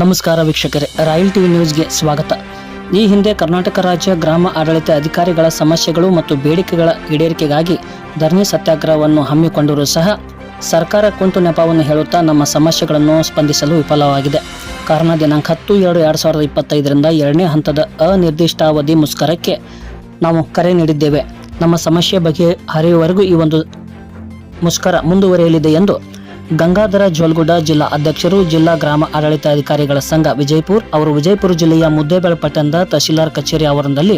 ನಮಸ್ಕಾರ ವೀಕ್ಷಕರೇ, royal TV ನ್ಯೂಸ್ಗೆ ಸ್ವಾಗತ. ಈ ಹಿಂದೆ ಕರ್ನಾಟಕ ರಾಜ್ಯ ಗ್ರಾಮ ಆಡಳಿತ ಅಧಿಕಾರಿಗಳ ಸಮಸ್ಯೆಗಳು ಮತ್ತು ಬೇಡಿಕೆಗಳ ಈಡೇರಿಕೆಗಾಗಿ ಧರಣಿ ಸತ್ಯಾಗ್ರಹವನ್ನು ಹಮ್ಮಿಕೊಂಡರೂ ಸಹ ಸರ್ಕಾರ ಕುಂಟು ನೆಪವನ್ನು ಹೇಳುತ್ತಾ ನಮ್ಮ ಸಮಸ್ಯೆಗಳನ್ನು ಸ್ಪಂದಿಸಲು ವಿಫಲವಾಗಿದೆ. ಕಾರಣ ದಿನಾಂಕ ಹತ್ತು ಎರಡು ಎರಡು ಸಾವಿರದ ಇಪ್ಪತ್ತೈದರಿಂದ ಎರಡನೇ ಹಂತದ ಅನಿರ್ದಿಷ್ಟಾವಧಿ ಮುಷ್ಕರಕ್ಕೆ ನಾವು ಕರೆ ನೀಡಿದ್ದೇವೆ. ನಮ್ಮ ಸಮಸ್ಯೆ ಬಗ್ಗೆ ಹರಿಯುವವರೆಗೂ ಈ ಒಂದು ಮುಷ್ಕರ ಮುಂದುವರಿಯಲಿದೆ ಎಂದು ಗಂಗಾಧರ ಜೋಲ್ಗುಡ ಜಿಲ್ಲಾ ಅಧ್ಯಕ್ಷರು, ಜಿಲ್ಲಾ ಗ್ರಾಮ ಆಡಳಿತಾಧಿಕಾರಿಗಳ ಸಂಘ ವಿಜಯಪುರ ಅವರು ವಿಜಯಪುರ ಜಿಲ್ಲೆಯ ಮುದ್ದೇಬೆಳ ಪಟ್ಟಣದ ತಹಶೀಲ್ದಾರ್ ಕಚೇರಿ ಆವರಣದಲ್ಲಿ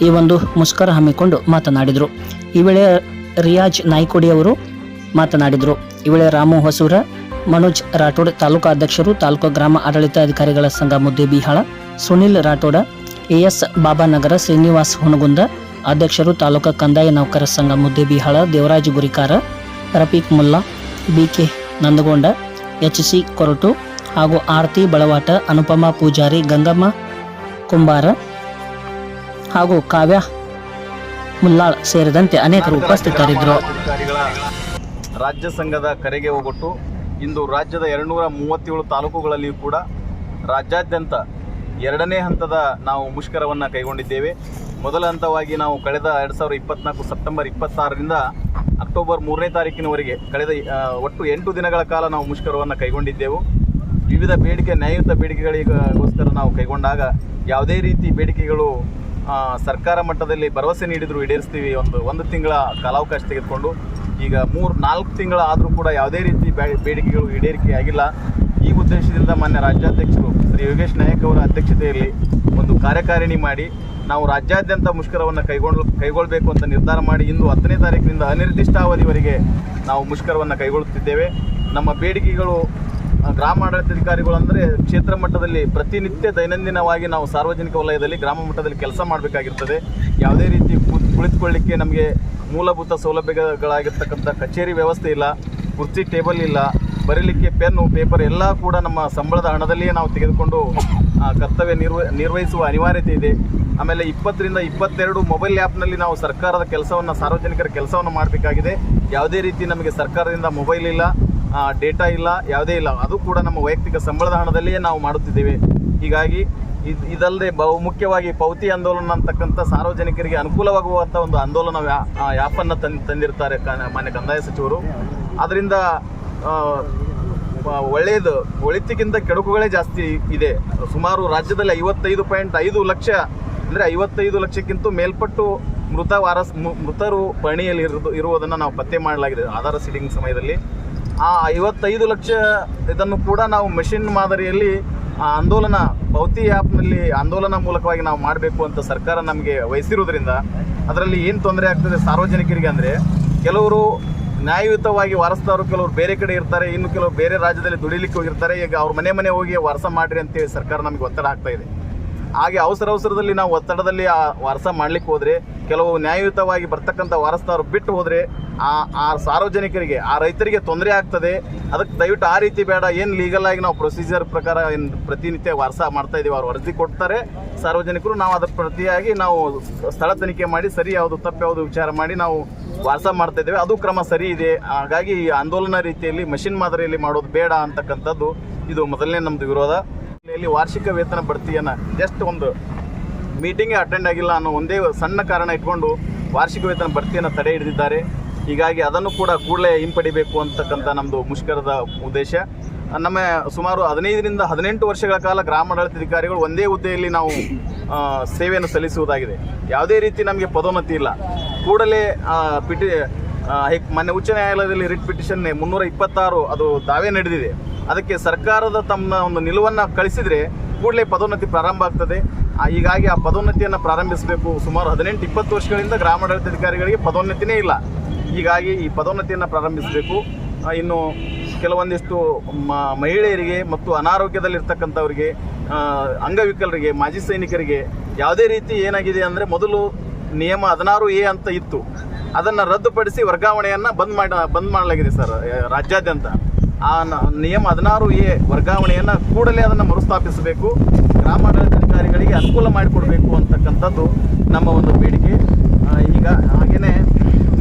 ಈ ಒಂದು ಮುಷ್ಕರ ಹಮ್ಮಿಕೊಂಡು ಮಾತನಾಡಿದರು. ಈ ವೇಳೆ ರಿಯಾಜ್ ನಾಯ್ಕೋಡಿ ಅವರು ಮಾತನಾಡಿದರು. ಈ ವೇಳೆ ರಾಮು ಹೊಸೂರ, ಮನೋಜ್ ರಾಠೋಡ್ ತಾಲೂಕಾ ಅಧ್ಯಕ್ಷರು, ತಾಲೂಕು ಗ್ರಾಮ ಆಡಳಿತಾಧಿಕಾರಿಗಳ ಸಂಘ ಮುದ್ದೆ ಬಿಹಾಳ, ಸುನಿಲ್ ರಾಠೋಡ, ಎಎಸ್ ಬಾಬಾನಗರ ಶ್ರೀನಿವಾಸ್ ಹುಣಗುಂದ, ಅಧ್ಯಕ್ಷರು ತಾಲೂಕು ಕಂದಾಯ ನೌಕರ ಸಂಘ Muddebihal, Devaraj Gurikar, Rafiq Mulla, B K Nandagonda H C Koratu ಹಾಗೂ ಆರತಿ ಬಳವಾಟ, ಅನುಪಮಾ ಪೂಜಾರಿ, ಗಂಗಮ್ಮ ಕುಂಬಾರ ಹಾಗೂ ಕಾವ್ಯ ಮುಲ್ಲಾಳ್ ಸೇರಿದಂತೆ ಅನೇಕರು ಉಪಸ್ಥಿತರಿದ್ದರು. ರಾಜ್ಯ ಸಂಘದ ಕರೆಗೆ ಹೋಗೊಟ್ಟು ಇಂದು ರಾಜ್ಯದ ಎರಡುನೂರ ಮೂವತ್ತೇಳು ತಾಲೂಕುಗಳಲ್ಲಿಯೂ ಕೂಡ ರಾಜ್ಯಾದ್ಯಂತ ಎರಡನೇ ಹಂತದ ನಾವು ಮುಷ್ಕರವನ್ನು ಕೈಗೊಂಡಿದ್ದೇವೆ. ಮೊದಲ ಹಂತವಾಗಿ ನಾವು ಕಳೆದ ಎರಡು ಸಾವಿರದ ಇಪ್ಪತ್ನಾಲ್ಕು ಸೆಪ್ಟೆಂಬರ್ ಇಪ್ಪತ್ತಾರರಿಂದ ಅಕ್ಟೋಬರ್ ಮೂರನೇ ತಾರೀಕಿನವರೆಗೆ ಕಳೆದ ಒಟ್ಟು ಎಂಟು ದಿನಗಳ ಕಾಲ ನಾವು ಮುಷ್ಕರವನ್ನು ಕೈಗೊಂಡಿದ್ದೆವು. ವಿವಿಧ ಬೇಡಿಕೆ, ನ್ಯಾಯಯುತ ಬೇಡಿಕೆಗಳಿಗೋಸ್ಕರ ನಾವು ಕೈಗೊಂಡಾಗ ಯಾವುದೇ ರೀತಿ ಬೇಡಿಕೆಗಳು ಸರ್ಕಾರ ಮಟ್ಟದಲ್ಲಿ ಭರವಸೆ ನೀಡಿದರೂ ಈಡೇರಿಸ್ತೀವಿ ಒಂದು ಒಂದು ತಿಂಗಳ ಕಾಲಾವಕಾಶ ತೆಗೆದುಕೊಂಡು, ಈಗ ಮೂರು, ನಾಲ್ಕು ತಿಂಗಳ ಆದರೂ ಕೂಡ ಯಾವುದೇ ರೀತಿ ಬೇಡಿಕೆಗಳು ಈಡೇರಿಕೆ ಆಗಿಲ್ಲ ಈ ಉದ್ದೇಶದಿಂದ ಮಾನ್ಯ ರಾಜ್ಯಾಧ್ಯಕ್ಷರು ಶ್ರೀ ಯೋಗೇಶ್ ನಾಯಕ್ ಅವರ ಅಧ್ಯಕ್ಷತೆಯಲ್ಲಿ ಒಂದು ಕಾರ್ಯಕಾರಿಣಿ ಮಾಡಿ ನಾವು ರಾಜ್ಯಾದ್ಯಂತ ಮುಷ್ಕರವನ್ನು ಕೈಗೊಳ್ಳ ಕೈಗೊಳ್ಳಬೇಕು ಅಂತ ನಿರ್ಧಾರ ಮಾಡಿ ಇಂದು ಹತ್ತನೇ ತಾರೀಕಿನಿಂದ ಅನಿರ್ದಿಷ್ಟಾವಧಿವರೆಗೆ ನಾವು ಮುಷ್ಕರವನ್ನು ಕೈಗೊಳ್ಳುತ್ತಿದ್ದೇವೆ. ನಮ್ಮ ಬೇಡಿಕೆಗಳು ಗ್ರಾಮಾಡಳಿತಾಧಿಕಾರಿಗಳು ಅಂದರೆ ಕ್ಷೇತ್ರ ಮಟ್ಟದಲ್ಲಿ ಪ್ರತಿನಿತ್ಯ ದೈನಂದಿನವಾಗಿ ನಾವು ಸಾರ್ವಜನಿಕ ವಲಯದಲ್ಲಿ ಗ್ರಾಮ ಮಟ್ಟದಲ್ಲಿ ಕೆಲಸ ಮಾಡಬೇಕಾಗಿರ್ತದೆ. ಯಾವುದೇ ರೀತಿ ಕುಳಿತುಕೊಳ್ಳಿಕ್ಕೆ ನಮಗೆ ಮೂಲಭೂತ ಸೌಲಭ್ಯಗಳಾಗಿರ್ತಕ್ಕಂಥ ಕಚೇರಿ ವ್ಯವಸ್ಥೆ ಇಲ್ಲ, ಕುರ್ಚಿ, ಟೇಬಲ್ ಇಲ್ಲ ಬರೀಲಿಕ್ಕೆ ಪೆನ್ನು, ಪೇಪರ್ ಎಲ್ಲ ಕೂಡ ನಮ್ಮ ಸಂಬಳದ ಹಣದಲ್ಲಿಯೇ ನಾವು ತೆಗೆದುಕೊಂಡು ಕರ್ತವ್ಯ ನಿರ್ವ, ನಿರ್ವಹಿಸುವ ಅನಿವಾರ್ಯತೆ ಇದೆ. ಆಮೇಲೆ ಇಪ್ಪತ್ತರಿಂದ ಇಪ್ಪತ್ತೆರಡು ಮೊಬೈಲ್ ಆ್ಯಪ್ನಲ್ಲಿ ನಾವು ಸರ್ಕಾರದ ಕೆಲಸವನ್ನು, ಸಾರ್ವಜನಿಕರ ಕೆಲಸವನ್ನು ಮಾಡಬೇಕಾಗಿದೆ. ಯಾವುದೇ ರೀತಿ ನಮಗೆ ಸರ್ಕಾರದಿಂದ ಮೊಬೈಲ್ ಇಲ್ಲ ಡೇಟಾ ಇಲ್ಲ, ಯಾವುದೇ ಇಲ್ಲ, ಅದು ಕೂಡ ನಮ್ಮ ವೈಯಕ್ತಿಕ ಸಂಬಳದ ಹಣದಲ್ಲಿಯೇ ನಾವು ಮಾಡುತ್ತಿದ್ದೇವೆ. ಹೀಗಾಗಿ ಇದು, ಇದಲ್ಲದೆ ಬಹು ಮುಖ್ಯವಾಗಿ ಪೌತಿ ಆಂದೋಲನ ಅಂತಕ್ಕಂಥ ಸಾರ್ವಜನಿಕರಿಗೆ ಅನುಕೂಲವಾಗುವಂಥ ಒಂದು ಆಂದೋಲನ ವ್ಯಾ- ಆ್ಯಪನ್ನು ತಂದು, ತಂದಿರ್ತಾರೆ ಮಾನ್ಯ ಕಂದಾಯ ಸಚಿವರು. ಅದರಿಂದ ಒಳ್ಳೆಯದು ಒಳಿತಿಗಿಂತ ಕೆಡುಕುಗಳೇ ಜಾಸ್ತಿ ಇದೆ. ಸುಮಾರು ರಾಜ್ಯದಲ್ಲಿ ಐವತ್ತೈದು ಪಾಯಿಂಟ್ ಐದು ಲಕ್ಷ, ಅಂದರೆ ಐವತ್ತೈದು ಲಕ್ಷಕ್ಕಿಂತ ಮೇಲ್ಪಟ್ಟು ಮೃತ ವಾರಸ್ ಮೃತರು ಪಣಿಯಲ್ಲಿ ಇರೋದು, ಇರುವುದನ್ನು ನಾವು ಪತ್ತೆ ಮಾಡಲಾಗಿದೆ ಆಧಾರ ಸೀಡಿಂಗ್ ಸಮಯದಲ್ಲಿ. ಆ ಐವತ್ತೈದು ಲಕ್ಷ ಇದನ್ನು ಕೂಡ ನಾವು ಮೆಷಿನ್ ಮಾದರಿಯಲ್ಲಿ, ಆ, ಆಂದೋಲನ, ಭೌತಿ ಆ್ಯಪ್ನಲ್ಲಿ ಆಂದೋಲನ ಮೂಲಕವಾಗಿ ನಾವು ಮಾಡಬೇಕು ಅಂತ ಸರ್ಕಾರ ನಮಗೆ ವಹಿಸಿರುವುದರಿಂದ, ಅದರಲ್ಲಿ ಏನು ತೊಂದರೆ ಆಗ್ತದೆ ಸಾರ್ವಜನಿಕರಿಗೆ ಅಂದರೆ, ಕೆಲವರು ನ್ಯಾಯಯುತವಾಗಿ ವಾರಸ್ತಾರರು ಕೆಲವರು ಬೇರೆ ಕಡೆ ಇರ್ತಾರೆ, ಇನ್ನು ಕೆಲವರು ಬೇರೆ ರಾಜ್ಯದಲ್ಲಿ ದುಡಿಲಿಕ್ಕೆ ಹೋಗಿರ್ತಾರೆ, ಈಗ ಅವ್ರ ಮನೆ ಮನೆ ಹೋಗಿ ವಾರಸ ಮಾಡ್ರಿ ಅಂತೇಳಿ ಸರ್ಕಾರ ನಮಗೆ ಒತ್ತಡ ಆಗ್ತಾ ಇದೆ. ಹಾಗೆ ಅವಸರ ಅವಸರದಲ್ಲಿ ನಾವು ಒತ್ತಡದಲ್ಲಿ ಆ ವಾರಸ ಮಾಡ್ಲಿಕ್ಕೆ ಹೋದ್ರೆ, ಕೆಲವು ನ್ಯಾಯಯುತವಾಗಿ ಬರ್ತಕ್ಕಂಥ ವಾರಸ್ದಾರರು ಬಿಟ್ಟು ಹೋದ್ರೆ, ಆ ಆ ಸಾರ್ವಜನಿಕರಿಗೆ, ಆ ರೈತರಿಗೆ ತೊಂದರೆ ಆಗ್ತದೆ. ಅದಕ್ಕೆ ದಯವಿಟ್ಟು ಆ ರೀತಿ ಬೇಡ, ಏನು ಲೀಗಲ್ ಆಗಿ ನಾವು ಪ್ರೊಸೀಜರ್ ಪ್ರಕಾರ ಏನು ಪ್ರತಿನಿತ್ಯ ವಾರಸ ಮಾಡ್ತಾ ಇದೀವಿ ಅವ್ರು ವರದಿ ಕೊಡ್ತಾರೆ. ಸಾರ್ವಜನಿಕರು ನಾವು ಅದಕ್ಕೆ ಪ್ರತಿಯಾಗಿ ನಾವು ಸ್ಥಳ ತನಿಖೆ ಮಾಡಿ, ಸರಿ ಯಾವುದು ತಪ್ಪು ಯಾವುದು ವಿಚಾರ ಮಾಡಿ ನಾವು ವಾರಸ ಮಾಡ್ತಾ ಇದ್ದೇವೆ. ಅದು ಕ್ರಮ ಸರಿ ಇದೆ. ಹಾಗಾಗಿ ಈ ಆಂದೋಲನ ರೀತಿಯಲ್ಲಿ ಮಷಿನ್ ಮಾದರಿಯಲ್ಲಿ ಮಾಡೋದು ಬೇಡ ಅಂತಕ್ಕಂಥದ್ದು ಇದು ಮೊದಲನೇ ನಮ್ಮದು ವಿರೋಧ. ಇಲ್ಲಿ ವಾರ್ಷಿಕ ವೇತನ ಬಡ್ತಿಯನ್ನು ಜಸ್ಟ್ ಒಂದು ಮೀಟಿಂಗೇ ಅಟೆಂಡ್ ಆಗಿಲ್ಲ ಅನ್ನೋ ಒಂದೇ ಸಣ್ಣ ಕಾರಣ ಇಟ್ಕೊಂಡು ವಾರ್ಷಿಕ ವೇತನ ಬಡ್ತಿಯನ್ನು ತಡೆ ಹಿಡಿದಿದ್ದಾರೆ. ಹೀಗಾಗಿ ಅದನ್ನು ಕೂಡ ಕೂಡಲೇ ಹಿಂಪಡಿಬೇಕು ಅಂತಕ್ಕಂಥ ನಮ್ಮದು ಮುಷ್ಕರದ ಉದ್ದೇಶ. ನಮ್ಮ ಸುಮಾರು ಹದಿನೈದರಿಂದ ಹದಿನೆಂಟು ವರ್ಷಗಳ ಕಾಲ ಗ್ರಾಮಾಡಳಿತಾಧಿಕಾರಿಗಳು ಒಂದೇ ಹುದ್ದೆಯಲ್ಲಿ ನಾವು ಸೇವೆಯನ್ನು ಸಲ್ಲಿಸುವುದಾಗಿದೆ. ಯಾವುದೇ ರೀತಿ ನಮಗೆ ಪದೋನ್ನತಿ ಇಲ್ಲ. ಕೂಡಲೇ ಪಿಟಿ ಹೈ- ಮೊನ್ನೆ ಉಚ್ಚ ನ್ಯಾಯಾಲಯದಲ್ಲಿ ರಿಟ್ ಪಿಟಿಷನ್ ಮುನ್ನೂರ ಇಪ್ಪತ್ತಾರು ಅದು ದಾವೆ ನಡೆದಿದೆ. ಅದಕ್ಕೆ ಸರ್ಕಾರದ ತಮ್ಮ ಒಂದು ನಿಲುವನ್ನು ಕಳಿಸಿದರೆ ಕೂಡಲೇ ಪದೋನ್ನತಿ ಪ್ರಾರಂಭ ಆಗ್ತದೆ. ಹೀಗಾಗಿ ಆ ಪದೋನ್ನತಿಯನ್ನು ಪ್ರಾರಂಭಿಸಬೇಕು. ಸುಮಾರು ಹದಿನೆಂಟು, ಇಪ್ಪತ್ತು ವರ್ಷಗಳಿಂದ ಗ್ರಾಮಾಡಳಿತಾಧಿಕಾರಿಗಳಿಗೆ ಪದೋನ್ನತಿನೇ ಇಲ್ಲ. ಹೀಗಾಗಿ ಈ ಪದೋನ್ನತಿಯನ್ನು ಪ್ರಾರಂಭಿಸಬೇಕು. ಇನ್ನು ಕೆಲವೊಂದಿಷ್ಟು ಮ- ಮಹಿಳೆಯರಿಗೆ ಮತ್ತು ಅನಾರೋಗ್ಯದಲ್ಲಿರ್ತಕ್ಕಂಥವ್ರಿಗೆ ಅಂಗವಿಕಲರಿಗೆ, ಮಾಜಿ ಸೈನಿಕರಿಗೆ ಯಾವುದೇ ರೀತಿ ಏನಾಗಿದೆ ಅಂದರೆ ಮೊದಲು ನಿಯಮ ಹದಿನಾರು ಎ ಅಂತ ಇತ್ತು. ಅದನ್ನು ರದ್ದುಪಡಿಸಿ ವರ್ಗಾವಣೆಯನ್ನು ಬಂದ್ ಮಾಡ, ಬಂದ್ ಮಾಡಲಾಗಿದೆ ಸರ್ ರಾಜ್ಯಾದ್ಯಂತ. ಆ ನಿಯಮ ಹದಿನಾರು ಎ ವರ್ಗಾವಣೆಯನ್ನು ಕೂಡಲೇ ಅದನ್ನು ಮರುಸ್ಥಾಪಿಸಬೇಕು. ಗ್ರಾಮಾಡಳಿತಾಧಿಕಾರಿಗಳಿಗೆ ಅನುಕೂಲ ಮಾಡಿಕೊಡಬೇಕು ಅಂತಕ್ಕಂಥದ್ದು ನಮ್ಮ ಒಂದು ಬೇಡಿಕೆ. ಈಗ ಹಾಗೆಯೇ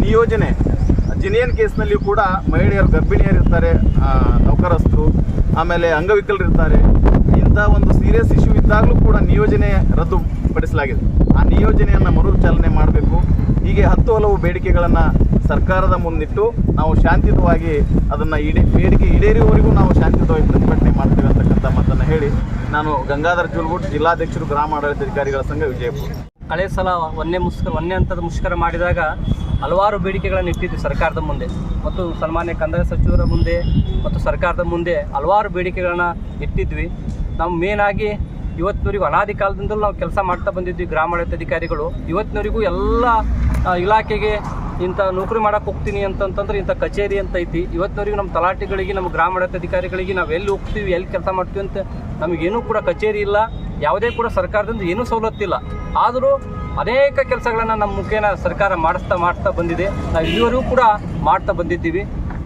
ನಿಯೋಜನೆ, ಜಿನಿಯನ್ ಕೇಸ್ನಲ್ಲಿಯೂ ಕೂಡ ಮಹಿಳೆಯರು ಗರ್ಭಿಣಿಯರಿರ್ತಾರೆ ನೌಕರಸ್ಥರು, ಆಮೇಲೆ ಅಂಗವಿಕಲರಿರ್ತಾರೆ. ಇಂಥ ಒಂದು ಸೀರಿಯಸ್ ಇಶ್ಯೂ ಇದ್ದಾಗಲೂ ಕೂಡ ನಿಯೋಜನೆ ರದ್ದುಪಡಿಸಲಾಗಿದೆ ಆ ನಿಯೋಜನೆಯನ್ನು ಮರುಚಾಲನೆ ಮಾಡಬೇಕು. ಹೀಗೆ ಹತ್ತು ಹಲವು ಬೇಡಿಕೆಗಳನ್ನು ಸರ್ಕಾರದ ಮುಂದಿಟ್ಟು ನಾವು ಶಾಂತಿಯುತವಾಗಿ ಅದನ್ನು ಈಡೇ, ಬೇಡಿಕೆ ಈಡೇರಿವರೆಗೂ ನಾವು ಶಾಂತಿಯುತವಾಗಿ ಪ್ರತಿಭಟನೆ ಮಾಡ್ತೇವೆ ಅಂತಕ್ಕಂಥ ಮಾತನ್ನು ಹೇಳಿ ನಾನು ಗಂಗಾಧರ ಜುಲ್ಗುಟ್ ಜಿಲ್ಲಾಧ್ಯಕ್ಷರು ಗ್ರಾಮ ಆಡಳಿತಾಧಿಕಾರಿಗಳ ಸಂಘ ವಿಜಯಪುರ. ಕಳೆದ ಸಲ ಒಂದೇ ಮುಷ್ಕರ ಒಂದೇ ಹಂತದ ಮುಷ್ಕರ ಮಾಡಿದಾಗ ಹಲವಾರು ಬೇಡಿಕೆಗಳನ್ನು ಇಟ್ಟಿದ್ವಿ ಸರ್ಕಾರದ ಮುಂದೆ. ಮತ್ತು ಸನ್ಮಾನ್ಯ ಕಂದಾಯ ಸಚಿವರ ಮುಂದೆ ಮತ್ತು ಸರ್ಕಾರದ ಮುಂದೆ ಹಲವಾರು ಬೇಡಿಕೆಗಳನ್ನ ಇಟ್ಟಿದ್ವಿ. ನಾವು ಮೇನ್ ಆಗಿ ಇವತ್ತಿನವರೆಗೂ ಅನಾದಿ ಕಾಲದಿಂದಲೂ ನಾವು ಕೆಲಸ ಮಾಡ್ತಾ ಬಂದಿದ್ವಿ ಗ್ರಾಮಾಡಳಿತ ಅಧಿಕಾರಿಗಳು ಇವತ್ತಿನವರೆಗೂ ಎಲ್ಲ ಇಲಾಖೆಗೆ ಇಂಥ ನೌಕರಿ ಮಾಡಕ್ಕೆ ಹೋಗ್ತೀನಿ ಅಂತಂತಂದ್ರೆ ಇಂಥ ಕಚೇರಿ ಅಂತ ಐತಿ. ಇವತ್ತಿನವರೆಗೂ ನಮ್ಮ ತಲಾಟಿಗಳಿಗೆ, ನಮ್ಮ ಗ್ರಾಮಾಡಳಿತ ಅಧಿಕಾರಿಗಳಿಗೆ ನಾವು ಎಲ್ಲಿ ಹೋಗ್ತೀವಿ, ಎಲ್ಲಿ ಕೆಲಸ ಮಾಡ್ತೀವಿ ಅಂತ ನಮಗೇನೂ ಕೂಡ ಕಚೇರಿ ಇಲ್ಲ. ಯಾವುದೇ ಕೂಡ ಸರ್ಕಾರದಿಂದ ಏನೂ ಸವಲತ್ತಿಲ್ಲ ಆದರೂ ಅನೇಕ ಕೆಲಸಗಳನ್ನು ನಮ್ಮ ಮುಖೇನ ಸರ್ಕಾರ ಮಾಡಿಸ್ತಾ, ಮಾಡ್ತಾ ಬಂದಿದೆ. ನಾವು ಇಲ್ಲಿವರೆಗೂ ಕೂಡ ಮಾಡ್ತಾ ಬಂದಿದ್ದೀವಿ.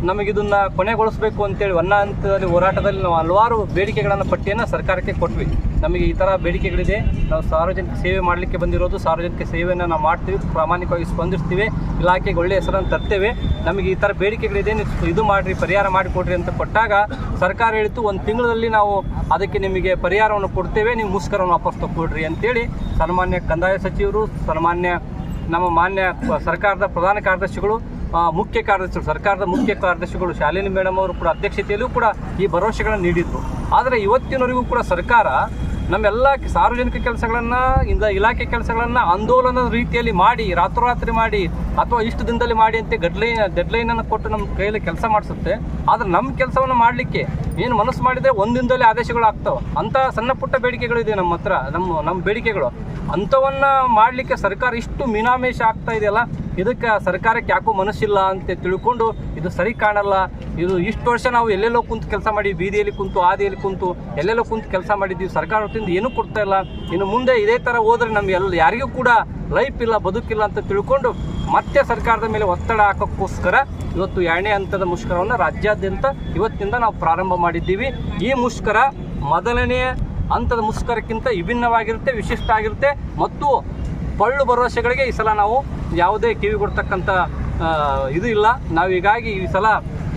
ನಮಗಿದನ್ನು ಕೊನೆಗೊಳಿಸಬೇಕು ಅಂತೇಳಿ ಒನ್ನ ಹಂತದಲ್ಲಿ ಹೋರಾಟದಲ್ಲಿ ನಾವು ಹಲವಾರು ಬೇಡಿಕೆಗಳನ್ನು ಪಟ್ಟಿಯನ್ನು ಸರ್ಕಾರಕ್ಕೆ ಕೊಟ್ವಿ. ನಮಗೆ ಈ ಥರ ಬೇಡಿಕೆಗಳಿದೆ. ನಾವು ಸಾರ್ವಜನಿಕ ಸೇವೆ ಮಾಡಲಿಕ್ಕೆ ಬಂದಿರೋದು, ಸಾರ್ವಜನಿಕ ಸೇವೆಯನ್ನು ನಾವು ಮಾಡ್ತೀವಿ, ಪ್ರಾಮಾಣಿಕವಾಗಿ ಸ್ಪಂದಿಸ್ತೀವಿ, ಇಲಾಖೆಗೆ ಒಳ್ಳೆಯ ಹೆಸರನ್ನು ತರ್ತೇವೆ. ನಮಗೆ ಈ ಥರ ಬೇಡಿಕೆಗಳಿದೆ, ನೀವು ಇದು ಮಾಡಿರಿ, ಪರಿಹಾರ ಮಾಡಿಕೊಡ್ರಿ ಅಂತ ಕೊಟ್ಟಾಗ ಸರ್ಕಾರ ಹೇಳಿತು ಒಂದು ತಿಂಗಳಲ್ಲಿ ನಾವು ಅದಕ್ಕೆ ನಿಮಗೆ ಪರಿಹಾರವನ್ನು ಕೊಡ್ತೇವೆ, ನೀವು ಮುಷ್ಕರವನ್ನು ವಾಪಸ್ ತಗೊಳ್ರಿ ಅಂತೇಳಿ ಸನ್ಮಾನ್ಯ ಕಂದಾಯ ಸಚಿವರು, ಸನ್ಮಾನ್ಯ ನಮ್ಮ ಮಾನ್ಯ ಸರ್ಕಾರದ ಪ್ರಧಾನ ಕಾರ್ಯದರ್ಶಿಗಳು ಮುಖ್ಯ ಕಾರ್ಯದರ್ಶಿಗಳು, ಸರ್ಕಾರದ ಮುಖ್ಯ ಕಾರ್ಯದರ್ಶಿಗಳು ಶಾಲಿನಿ ಮೇಡಮ್ ಅವರು ಕೂಡ ಅಧ್ಯಕ್ಷತೆಯಲ್ಲೂ ಕೂಡ ಈ ಭರವಸೆಗಳನ್ನು ನೀಡಿದ್ರು. ಆದರೆ ಇವತ್ತಿನವರೆಗೂ ಕೂಡ ಸರ್ಕಾರ ನಮ್ಮೆಲ್ಲ ಸಾರ್ವಜನಿಕ ಕೆಲಸಗಳನ್ನು, ಇಂದ ಇಲಾಖೆ ಕೆಲಸಗಳನ್ನು ಆಂದೋಲನದ ರೀತಿಯಲ್ಲಿ ಮಾಡಿ, ರಾತ್ರೋರಾತ್ರಿ ಮಾಡಿ, ಅಥವಾ ಇಷ್ಟು ದಿನದಲ್ಲಿ ಮಾಡಿ ಅಂತ ಡೆಡ್ಲೈನ್ ಅನ್ನು ಕೊಟ್ಟು ನಮ್ಮ ಕೈಯಲ್ಲಿ ಕೆಲಸ ಮಾಡಿಸುತ್ತೆ. ಆದರೆ ನಮ್ಮ ಕೆಲಸವನ್ನು ಮಾಡಲಿಕ್ಕೆ ಏನು ಮನಸ್ಸು ಮಾಡಿದರೆ ಒಂದು ದಿನದಲ್ಲಿ ಆದೇಶಗಳು ಆಗ್ತವೆ. ಅಂತ ಸಣ್ಣ ಪುಟ್ಟ ಬೇಡಿಕೆಗಳಿದೆ ನಮ್ಮ ಹತ್ರ ನಮ್ಮ ನಮ್ಮ ಬೇಡಿಕೆಗಳು. ಅಂಥವನ್ನ ಮಾಡಲಿಕ್ಕೆ ಸರ್ಕಾರ ಇಷ್ಟು ಮೀನಾಮೇಷ ಆಗ್ತಾ ಇದೆಯಲ್ಲ ಇದಕ್ಕೆ ಸರ್ಕಾರಕ್ಕೆ ಯಾಕೋ ಮನಸ್ಸಿಲ್ಲ ಅಂತ ತಿಳ್ಕೊಂಡು ಇದು ಸರಿ ಕಾಣಲ್ಲ. ಇದು ಇಷ್ಟು ವರ್ಷ ನಾವು ಎಲ್ಲೆಲ್ಲೋ ಕುಂತು ಕೆಲಸ ಮಾಡಿ, ಬೀದಿಯಲ್ಲಿ ಕುಂತು ಆದಿಯಲ್ಲಿ ಕುಂತು ಎಲ್ಲೆಲ್ಲೋ ಕುಂತು ಕೆಲಸ ಮಾಡಿದ್ದೀವಿ. ಸರ್ಕಾರ ಹೊತ್ತಿಂದ ಏನೂ ಕೊಡ್ತಾ ಇಲ್ಲ. ಇನ್ನು ಮುಂದೆ ಇದೇ ಥರ ಹೋದ್ರೆ ನಮ್ಗೆ ಎಲ್ಲ ಯಾರಿಗೂ ಕೂಡ ಲೈಫ್ ಇಲ್ಲ, ಬದುಕಿಲ್ಲ ಅಂತ ತಿಳ್ಕೊಂಡು ಮತ್ತೆ ಸರ್ಕಾರದ ಮೇಲೆ ಒತ್ತಡ ಹಾಕೋಕ್ಕೋಸ್ಕರ ಇವತ್ತು ಎರಡನೇ ಹಂತದ ಮುಷ್ಕರವನ್ನು ರಾಜ್ಯಾದ್ಯಂತ ಇವತ್ತಿನಿಂದ ನಾವು ಪ್ರಾರಂಭ ಮಾಡಿದ್ದೀವಿ. ಈ ಮುಷ್ಕರ ಮೊದಲನೆಯ ಹಂತದ ಮುಷ್ಕರಕ್ಕಿಂತ ವಿಭಿನ್ನವಾಗಿರುತ್ತೆ, ವಿಶಿಷ್ಟ ಆಗಿರುತ್ತೆ. ಮತ್ತು ಪಳ್ಳು ಭರವಸೆಗಳಿಗೆ ಈ ಸಲ ನಾವು ಯಾವುದೇ ಕಿವಿ ಕೊಡ್ತಕ್ಕಂಥ ಇದು ಇಲ್ಲ. ನಾವು ಹೀಗಾಗಿ ಈ ಸಲ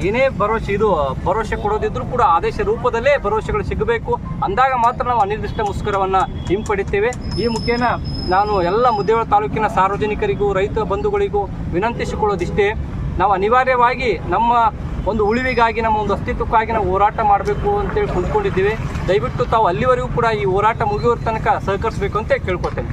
ಏನೇ ಭರವಸೆ ಇದು, ಭರವಸೆ ಕೊಡೋದಿದ್ರೂ ಕೂಡ ಆದೇಶ ರೂಪದಲ್ಲೇ ಭರವಸೆಗಳು ಸಿಗಬೇಕು. ಅಂದಾಗ ಮಾತ್ರ ನಾವು ಅನಿರ್ದಿಷ್ಟ ಮುಷ್ಕರವನ್ನು ಹಿಂಪಡಿತೇವೆ ಈ ಮುಖೇನ ನಾನು ಎಲ್ಲ ಮುದ್ದೇವಾಳ ತಾಲೂಕಿನ ಸಾರ್ವಜನಿಕರಿಗೂ, ರೈತ ಬಂಧುಗಳಿಗೂ ವಿನಂತಿಸಿಕೊಳ್ಳೋದಿಷ್ಟೇ. ನಾವು ಅನಿವಾರ್ಯವಾಗಿ ನಮ್ಮ ಒಂದು ಉಳಿವಿಗಾಗಿ, ನಮ್ಮ ಒಂದು ಅಸ್ತಿತ್ವಕ್ಕಾಗಿ ನಾವು ಹೋರಾಟ ಮಾಡಬೇಕು ಅಂತೇಳಿ ಕುಂತ್ಕೊಂಡಿದ್ದೀವಿ. ದಯವಿಟ್ಟು ತಾವು ಅಲ್ಲಿವರೆಗೂ ಕೂಡ ಈ ಹೋರಾಟ ಮುಗಿಯುವ ತನಕ ಸಹಕರಿಸಬೇಕು ಅಂತ ಕೇಳ್ಕೊತೇನೆ